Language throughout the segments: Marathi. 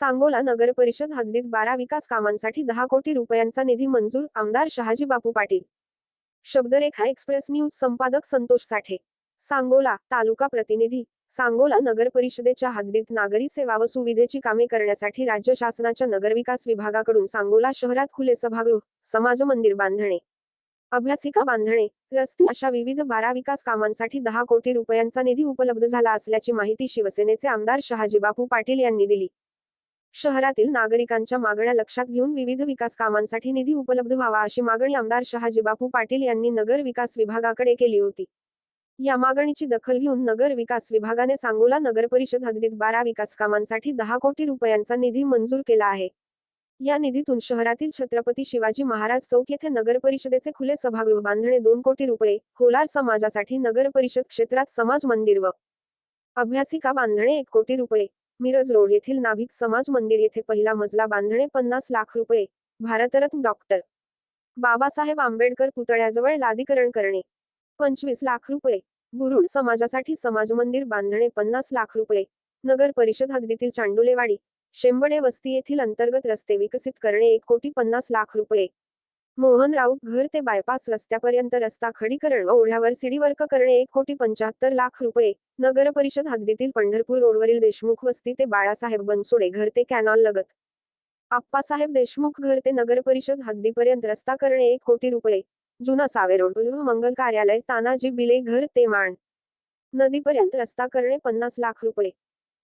सांगोला नगर परिषद हद्दीत बारा विकास कामांसाठी दहा कोटी रुपयांचा निधी मंजूर आमदार शहाजी बापू पाटील. शब्दरेखा एक्सप्रेस न्यूज संपादक संतोष साठे. सांगोला तालुका प्रतिनिधी. सांगोला नगर परिषदेच्या हद्दीत नागरी सेवा व सुविधेची कामे करण्यासाठी राज्य शासनाच्या नगरविकास विभागाकडून सांगोला शहरात खुले सभागृह समाज मंदिर बांधणे. अभ्यासिका बांधणे रस्ते अशा विविध बारा विकास कामांसाठी दहा कोटी रुपयांचा निधी उपलब्ध झाला असल्याची माहिती शिवसेनेचे आमदार शहाजी बापू पाटील यांनी दिली. शहरातील नागरिकांच्या मागण्या लक्षात घेऊन विविध विकास कामांसाठी निधी उपलब्ध व्हावा अशी मागणी आमदार शहाजी बापू पाटील यांनी नगर विकास विभागाकडे केली होती. या मागणीची दखल घेऊन नगर विकास विभागाने सांगोला नगर परिषद हद्दीत बारा विकास कामांसाठी दहा कोटी रुपयांचा निधी मंजूर केला आहे. या निधीतून शहरातील छत्रपती शिवाजी महाराज चौक येथे नगर परिषदेचे खुले सभागृह बांधणे दोन कोटी रुपये होलार समाजासाठी नगर परिषद क्षेत्रात समाज मंदिर व अभ्यासिका बांधणे एक कोटी रुपये मिरज रोड येथील नाभिक समाज मंदिर येथे पहिला मजला बांधणे पन्नास लाख रुपये भारतरत्न डॉक्टर बाबासाहेब आंबेडकर पुतळ्याजवळ लादीकरण करणे पंचवीस लाख रुपये गुरुड समाजासाठी समाज मंदिर बांधणे पन्नास लाख रुपये नगर परिषद हद्दीतील चांडुलेवाडी शेंबडे वस्ती येथील अंतर्गत रस्ते विकसित करणे एक कोटी पन्नास लाख रुपये. मोहन राऊत घर ते बायपास रस्त्यापर्यंत रस्ता खडीकरण व ओढ्यावर सिडीवर्क करणे एक कोटी पंच्याहत्तर लाख रुपये. नगर परिषद हद्दीतील पंढरपूर रोडवरील देशमुख वस्ती ते बाळासाहेब बनसोडे घर ते कॅनॉल लगत. आप्पासाहेब देशमुख घर ते नगर परिषद हद्दीपर्यंत रस्ता करणे एक कोटी रुपये. जुना सावे रोड मंगल कार्यालय तानाजी बिले घर ते माण नदीपर्यंत रस्ता करणे पन्नास लाख रुपये.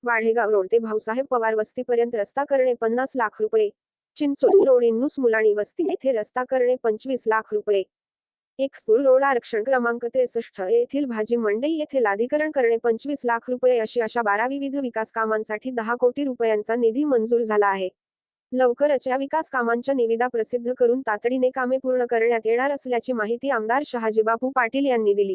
वाढेगाव रोड ते भाऊसाहेब पवार वस्तीपर्यंत रस्ता करणे पन्नास लाख रुपये. चिंचोली रोड इंनूस मुलाणी वस्ती येथे रस्ता करणे पंचवीस लाख रुपये. एकपूर रोड आरक्षण क्रमांक त्रेसष्ट येथील भाजी मंडई येथे लादीकरण करणे पंचवीस लाख रुपये अशी अशा बारा विविध विकास कामांसाठी दहा कोटी रुपयांचा निधी मंजूर झाला आहे. लवकरच या विकास कामांच्या निविदा प्रसिद्ध करून तातडीने कामे पूर्ण करण्यात येणार असल्याची माहिती आमदार शहाजीबापू पाटील यांनी दिली.